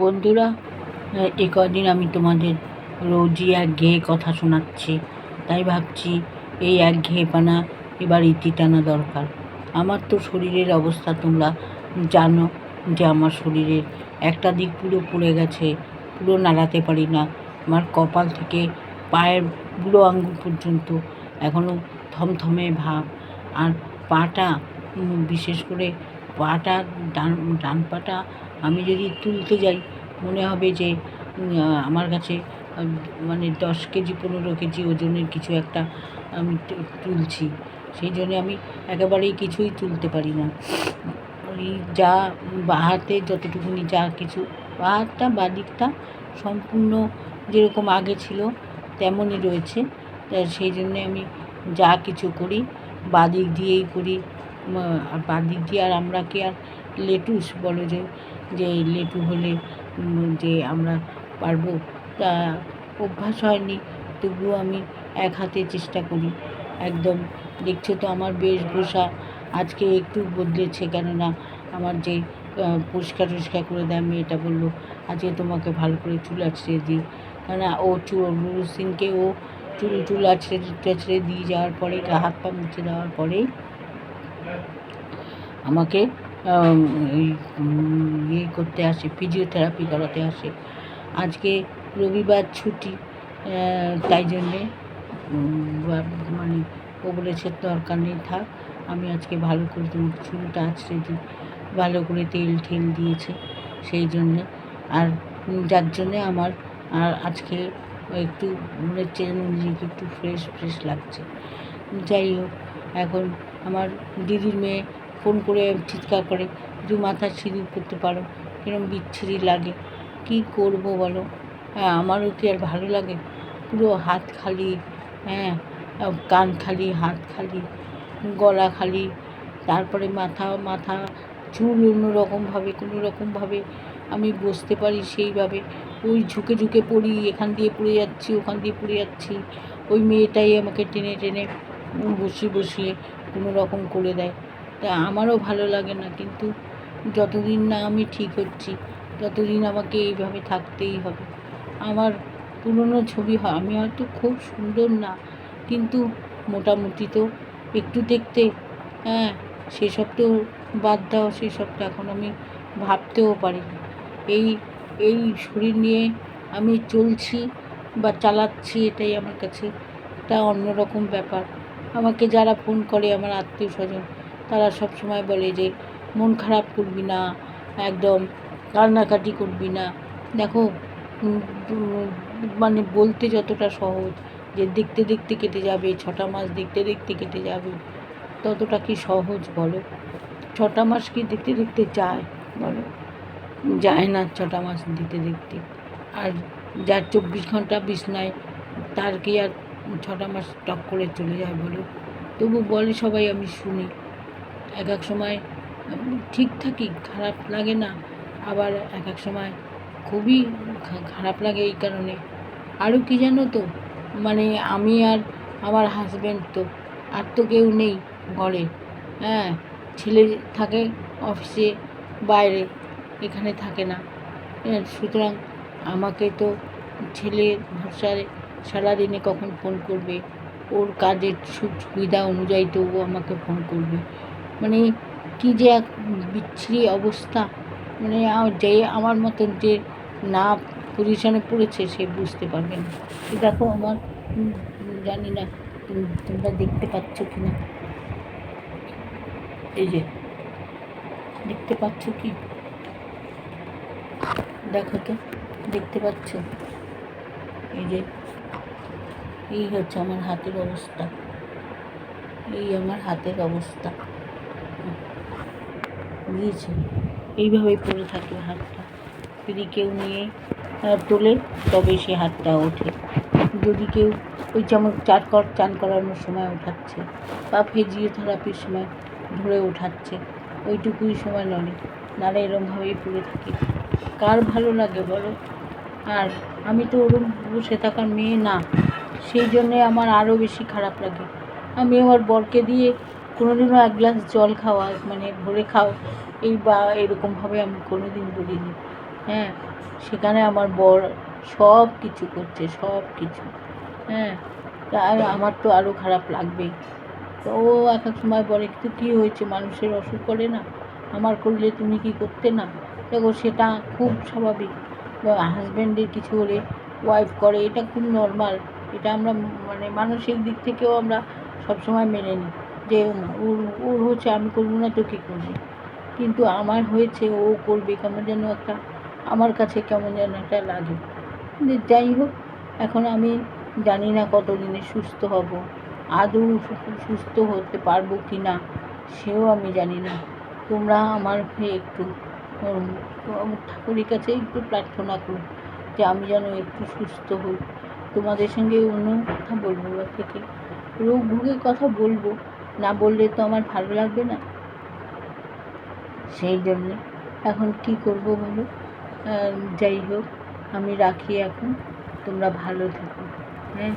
বন্ধুরা এ কদিন আমি তোমাদের রোজই এক একঘেয়ে কথা শোনাচ্ছি। তাই ভাবছি এই এক একঘেয়েপানা এবার ইতি টানা দরকার। আমার তো শরীরের অবস্থা তোমরা জানো যে আমার শরীরের একটা দিক পুরো পুড়ে গেছে, পুরো নাড়াতে পারি না। আমার কপাল থেকে পায়ের বুড়ো আঙ্গুল পর্যন্ত এখনও থমথমে ভাব। আর পাটা বিশেষ করে পাটা, ডান ডান পাটা আমি যদি তুলতে যাই, মনে হবে যে আমার কাছে মানে দশ কেজি, পনেরো কেজি ওজনের কিছু একটা আমি তুলছি। সেই জন্য আমি একেবারেই কিছুই তুলতে পারি না। ওই যা বা হাতে যতটুকুনি যা কিছু, বা হাতটা, বা দিকটা সম্পূর্ণ যেরকম আগে ছিল, তেমনই রয়েছে। সেই জন্যে আমি যা কিছু করি বাদিক দিয়েই করি আর বাদিক দিয়ে আর আমরা কি আর লেটুস বলো যে যে লেটু হলে যে আমরা পারব। তা অভ্যাস হয়নি, তবুও আমি এক হাতে চেষ্টা করি। একদম, দেখছ তো আমার বেশভূষা আজকে একটু বদলেছে, কেননা আমার যে পরিষ্কার টরিষ্কার করে দেয় মেয়েটা বলল, আজকে তোমাকে ভালো করে চুল আছড়ে দিই। কেননা ও চুল সিনকে ও চুল চুল আছড়ে টাছড়ে দিয়ে যাওয়ার পরে হাত পা মুছে দেওয়ার পরেই আমাকে ইয়ে করতে আসে ফিজিওথেরাপি করাতে আসে। আজকে রবিবার ছুটি তাই জন্যে মানে ও বলেছে দরকার নেই, থাক, আমি আজকে ভালো করে তোমাকে চুলটা আছড়ে দিই। ভালো করে তেল ঠেল দিয়েছে, সেই জন্যে। আর যার জন্যে আমার, আর আজকে একটু মনে হচ্ছে নিজেকে একটু ফ্রেশ ফ্রেশ লাগছে। যাই হোক, এখন আমার দিদির মেয়ে ফোন করে চিৎকার করে একটু মাথা সিঁদুর করতে পারো, কিরম বিচ্ছিরি লাগে, কি করব বলো? হ্যাঁ আমারও কি আর ভালো লাগে? পুরো হাত খালি হ্যাঁ কান খালি, হাত খালি, গলা খালি, তারপরে মাথা মাথা, চুল অন্যরকমভাবে কোনো রকমভাবে আমি বসতে পারি সেইভাবে। ওই ঝুঁকে ঝুঁকে পড়ি, এখান দিয়ে পড়ে যাচ্ছি, ওখান দিয়ে পড়ে যাচ্ছি। ওই মেয়েটাই আমাকে টেনে টেনে বসিয়ে বসিয়ে কোনো রকম করে দেয়। তা আমারও ভালো লাগে না, কিন্তু যতদিন না আমি ঠিক হচ্ছি, ততদিন আমাকে এইভাবে থাকতেই হবে। আমার পুরনো ছবি হয় আমি হয়তো খুব সুন্দর না, কিন্তু মোটামুটি তো একটু দেখতে হ্যাঁ সেসব তো বাদ দাও, সেসব তো এখন আমি ভাবতেও পারি না এই এই শরীর নিয়ে আমি চলছি বা চালাচ্ছি এটাই আমার কাছে একটা অন্যরকম ব্যাপার। আমাকে যারা ফোন করে, আমার আত্মীয় স্বজন তারা সব সময় বলে যে, মন খারাপ করবি না, একদম কান্নাকাটি করবি না। দেখো মানে বলতে যতটা সহজ যে, দেখতে দেখতে কেটে যাবে, ছটা মাস দেখতে দেখতে কেটে যাবে, ততটা কি সহজ বলো? ছটা মাস কি দেখতে দেখতে যায় বলো? যায় না ছটা মাস দিতে দেখতে। আর যার চব্বিশ ঘণ্টা বিছনায়, তার কি আর ছটা মাস টক করে চলে যায় বলো? তবু বলে সবাই আমি শুনি। এক এক সময় ঠিকঠাকই খারাপ লাগে না। আবার এক এক সময় খুবই খারাপ লাগে এই কারণে। আরও কি জানো তো? মানে আমি আর আমার হাজব্যান্ড তো আর তো কেউ নেই ঘরে। হ্যাঁ ছেলে থাকে অফিসে বাইরে এখানে থাকে না। হ্যাঁ, সুতরাং আমাকে তো ছেলে ভরসায় সারাদিনে কখন ফোন করবে? ওর কাজের সুবিধা অনুযায়ী তো ও আমাকে ফোন করবে। মানে কী যে এক বিচ্ছিরি অবস্থা। মানে যে আমার মতন যে না পজিশনে পড়েছে সে বুঝতে পারবে না। দেখো আমার জানি না তোমরা দেখতে পাচ্ছ কি না? এই যে, দেখতে পাচ্ছ কি? দেখো তো, দেখতে পাচ্ছ? এই যে, এই হচ্ছে আমার হাতের অবস্থা। এই আমার হাতের অবস্থা। বুঝেছ। এইভাবেই পড়ে থাকে হাতটা। যদি কেউ নিয়ে তোলে, তবে সে হাতটা ওঠে। যদি কেউ ওই যেমন চার কর, চান করানোর সময় ওঠাচ্ছে বা ফিজিওথেরাপির সময় ধরে ওঠাচ্ছে, ওইটুকুই সময় নড়ে। নাড়ে এরমভাবেই পড়ে থাকে। কার ভালো লাগে বলো? আর আমি তো ওরম বসে থাকার মেয়ে না, সেই জন্যে আমার আরও বেশি খারাপ লাগে। আমি আমার বরকে দিয়ে কোনোদিনও এক গ্লাস জল খাওয়া মানে ভরে খাও, এই বা এরকমভাবে আমি কোনোদিন বলিনি হ্যাঁ সেখানে আমার বর সব কিছু করছে, সব কিছু। হ্যাঁ আর আমার তো আরও খারাপ লাগবেই। তো ও এক এক সময় বলে তো কী হয়েছে? মানুষের অসুখ করে না? আমার করলে তুমি কি করতে না? দেখো, সেটা খুব স্বাভাবিক। হাজব্যান্ডের কিছু হলে ওয়াইফ করে, এটা খুব নর্মাল এটা আমরা মানে মানসিক দিক থেকেও আমরা সবসময় মেনে নিই। যে ওর ওর হচ্ছে আমি করব না, তো কী করবে? কিন্তু আমার হয়েছে, ও করবে কেমন যেন একটা, আমার কাছে কেমন যেন একটা লাগে। যাই হোক, এখন আমি জানি না কতদিনে সুস্থ হব, আদৌ সুস্থ হতে পারব কি না, সেও আমি জানি না। তোমরা আমার হয়ে একটু ঠাকুরের কাছে একটু প্রার্থনা করো যে আমি যেন একটু সুস্থ হই। তোমাদের সঙ্গে অন্য কথা বলব থেকে রোগ ভোগের কথা বলব না বললে তো আমার ভালো লাগবে না। সেই জন্য এখন কি করব বলো? যাই হোক, আমি রাখি এখন। তোমরা ভালো থাকো। হ্যাঁ?